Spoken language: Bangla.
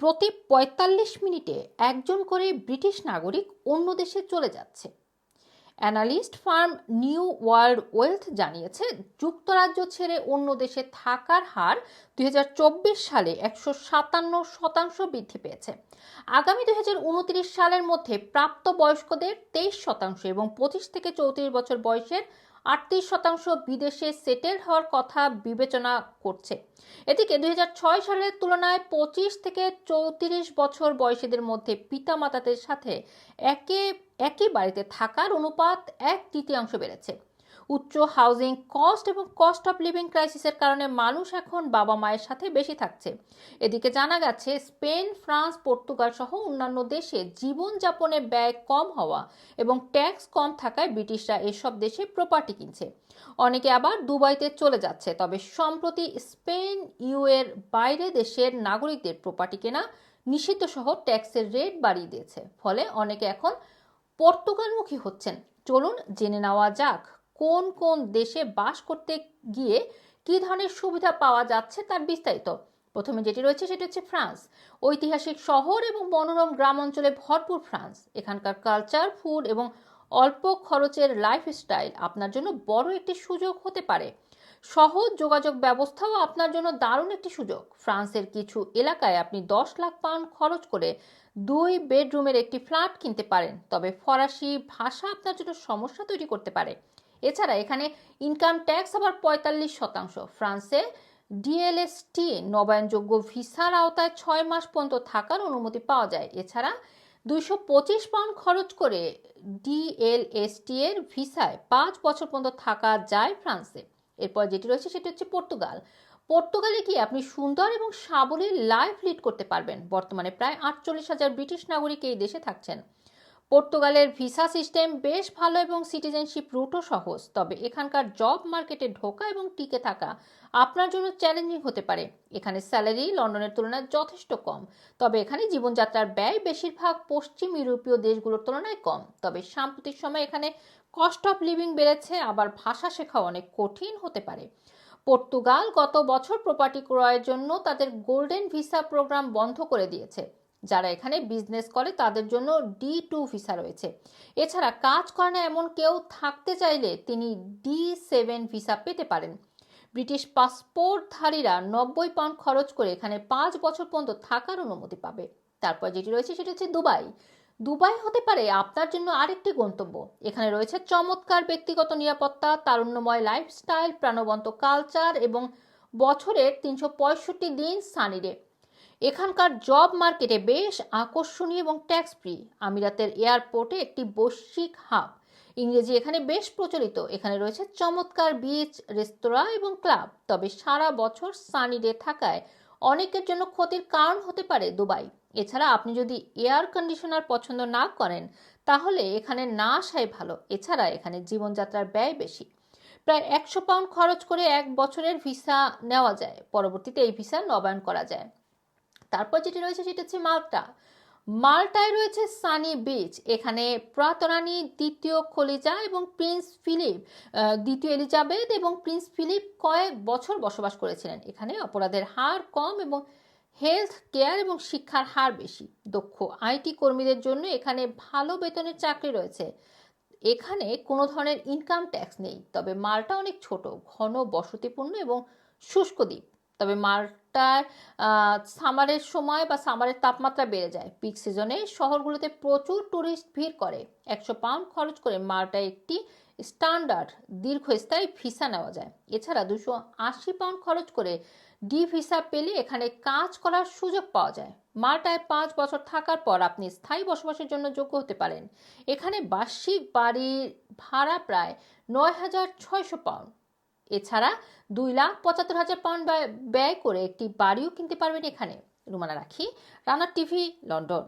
প্রতি পঁয়তাল্লিশ মিনিটে একজন করে ব্রিটিশ নাগরিক অন্য দেশে চলে যাচ্ছে। Analyst firm New World Wealth জানিয়েছে, যুক্তরাজ্য ছেড়ে অন্য দেশে থাকার হার দুই হাজার চব্বিশ সালে একশো সাতান্ন শতাংশ বৃদ্ধি পেয়েছে। আগামী দুই হাজার উনত্রিশ সালের মধ্যে প্রাপ্তবয়স্কদের তেইশ শতাংশ এবং পঁচিশ থেকে চৌত্রিশ বছর বয়সের আটত্রিশ শতাংশ বিদেশে সেটেল হওয়ার কথা বিবেচনা করছে। এদিকে দুই হাজার ছয় সালের তুলনায় পঁচিশ থেকে চৌত্রিশ বছর বয়সীদের মধ্যে পিতামাতাদের সাথে একে একই বাড়িতে থাকার অনুপাত এক তৃতীয়াংশ বেড়েছে। উচ্চ হাউজিং, কস্ট এবং কস্ট অফ লিভিং ক্রাইসিসের কারণে মানুষ এখন বাবা মায়ের সাথে বেশি থাকছে। এদিকে জানা গেছে, স্পেন, ফ্রান্স, পর্তুগাল সহ অন্যান্য দেশে জীবনযাপনে ব্যয় কম হওয়া এবং ট্যাক্স কম থাকায় ব্রিটিশরা এসব দেশে প্রপার্টি কিনছে। অনেকে আবার দুবাইতে চলে যাচ্ছে, তবে সম্প্রতি স্পেন, ইউ এর বাইরে দেশের নাগরিকদের প্রপার্টি কেনা নিষিদ্ধ সহ ট্যাক্সের রেট বাড়িয়ে দিয়েছে। ফলে অনেকে এখন পর্তুগালমুখী হচ্ছেন। চলুন জেনে নেওয়া যাক কোন কোন দেশে বাস করতে গিয়ে কী ধরনের সুবিধা পাওয়া যাচ্ছে তার বিস্তারিত। প্রথমে যেটি রয়েছে সেটি হচ্ছে ফ্রান্স। ঐতিহাসিক শহর এবং মনোরম গ্রাম অঞ্চলে ভরপুর ফ্রান্স। এখানকার কালচার ফুড এবং অল্প খরচের লাইফস্টাইল আপনার জন্য বড় একটি সুযোগ হতে পারে। সহজ যোগাযোগ ব্যবস্থাও আপনার জন্য দারুণ একটি সুযোগ। ফ্রান্সের কিছু এলাকায় আপনি দশ লাখ পাউন্ড খরচ করে দুই বেডরুমের একটি ফ্ল্যাট কিনতে পারেন। তবে ফরাসি ভাষা আপনার জন্য সমস্যা তৈরি করতে পারে। এছাড়া এখানে ইনকাম ট্যাক্স আবার পঁয়তাল্লিশ শতাংশ। ফ্রান্সে ডিএলএসটি নবায়নযোগ্য ভিসার আওতায় ছয় মাস পর্যন্ত থাকার অনুমতি পাওয়া যায়। এছাড়া দুইশো পঁচিশ পাউন্ড খরচ করে ডিএলএসটি এর ভিসায় পাঁচ বছর পর্যন্ত থাকা যায় ফ্রান্সে। এরপর যেটি রয়েছে সেটি হচ্ছে পর্তুগাল। পর্তুগালে গিয়ে আপনি সুন্দর এবং সাবলীল লাইফ লিড করতে পারবেন? বর্তমানে প্রায় আটচল্লিশ হাজার ব্রিটিশ নাগরিক এই দেশে থাকছেন। পর্তুগালের ভিসা সিস্টেম বেশ ভালো এবং সিটিজেনশিপ রুটও সহজ, তবে এখানকার জব মার্কেটে ঢোকা এবং টিকে থাকা আপনার জন্য চ্যালেঞ্জিং হতে পারে। এখানে স্যালারি লন্ডনের তুলনায় যথেষ্ট কম, তবে এখানে জীবনযাত্রার ব্যয় বেশিরভাগ পশ্চিম ইউরোপীয় দেশগুলোর তুলনায় কম। তবে সাম্প্রতিক সময় এখানে কস্ট অফ লিভিং বেড়েছে, আবার ভাষা শেখা অনেক কঠিন হতে পারে। পর্তুগাল গত বছর প্রপার্টি ক্রয়ের জন্য তাদের গোল্ডেন ভিসা প্রোগ্রাম বন্ধ করে দিয়েছে। যারা এখানে বিজনেস করে তাদের জন্য ডি টু ভিসা রয়েছে। এছাড়া কাজ করে না এমন কেউ থাকতে চাইলে তিনি ডি সেভেন ভিসা পেতে পারেন। ব্রিটিশ পাসপোর্টধারীরা নব্বই পাউন্ড খরচ করে এখানে পাঁচ বছর পর্যন্ত থাকার অনুমতি পাবে। তারপর যেটি রয়েছে সেটি হচ্ছে দুবাই। দুবাই হতে পারে আপনার জন্য আরেকটি গন্তব্য। এখানে রয়েছে চমৎকার ব্যক্তিগত নিরাপত্তা, তারুণ্যময় লাইফস্টাইল প্রাণবন্ত কালচার এবং বছরের তিনশো পঁয়ষট্টি দিন সানিরে এখানকার জব মার্কেটে বেশ আকর্ষণীয় এবং ট্যাক্স ফ্রি আমিরাতের এয়ারপোর্টে একটি বৈশ্বিক হাব। ইংরেজি এখানে বেশ প্রচলিত। এখানে রয়েছে চমৎকার বিচ রেস্তোরাঁ এবং ক্লাব তবে সারা বছর সানি ডে থাকায় অনেকের জন্য ক্ষতির কারণ হতে পারে দুবাই। এছাড়া আপনি যদি এয়ার কন্ডিশনার পছন্দ না করেন, তাহলে এখানে না আসাই ভালো। এছাড়া এখানে জীবনযাত্রার ব্যয় বেশি। প্রায় একশো পাউন্ড খরচ করে এক বছরের ভিসা নেওয়া যায়। পরবর্তীতে এই ভিসা নবায়ন করা যায়। তারপর যেটি রয়েছে সেটা হচ্ছে মাল্টা। মাল্টায় রয়েছে সানি বিচ এখানে পুরাতরানী, দ্বিতীয় খলিজা এবং প্রিন্স ফিলিপ দ্বিতীয় এলিজাবেথ এবং প্রিন্স ফিলিপ কয়েক বছর বসবাস করেছিলেন। এখানে অপরাধের হার কম এবং হেলথ কেয়ার এবং শিক্ষার হার বেশি। দক্ষ আইটি কর্মীদের জন্য এখানে ভালো বেতনের চাকরি রয়েছে। এখানে কোনো ধরনের ইনকাম ট্যাক্স নেই, তবে মালটা অনেক ছোট, ঘন বসতিপূর্ণ এবং শুষ্ক দ্বীপ। তবে মালটার সামারের সময় বা সামারের তাপমাত্রা বেড়ে যায়। পিক সিজনে শহরগুলোতে প্রচুর ট্যুরিস্ট ভিড় করে। একশো পাউন্ড খরচ করে মাল্টায় একটি স্ট্যান্ডার্ড দীর্ঘস্থায়ী ভিসা নেওয়া যায়। এছাড়া দুশো আশি পাউন্ড খরচ করে ডি ভিসা পেলে এখানে কাজ করার সুযোগ পাওয়া যায়। মাল্টায় পাঁচ বছর থাকার পর আপনি স্থায়ী বসবাসের জন্য যোগ্য হতে পারেন। এখানে বার্ষিক বাড়ির ভাড়া প্রায় নয় হাজার ছয়শো পাউন্ড এছাড়া দুই লাখ পঁচাত্তর হাজার পাউন্ড ব্যয় করে একটি বাড়িও কিনতে পারবেন এখানে। রুমানা রাখি রানার টিভি, লন্ডন।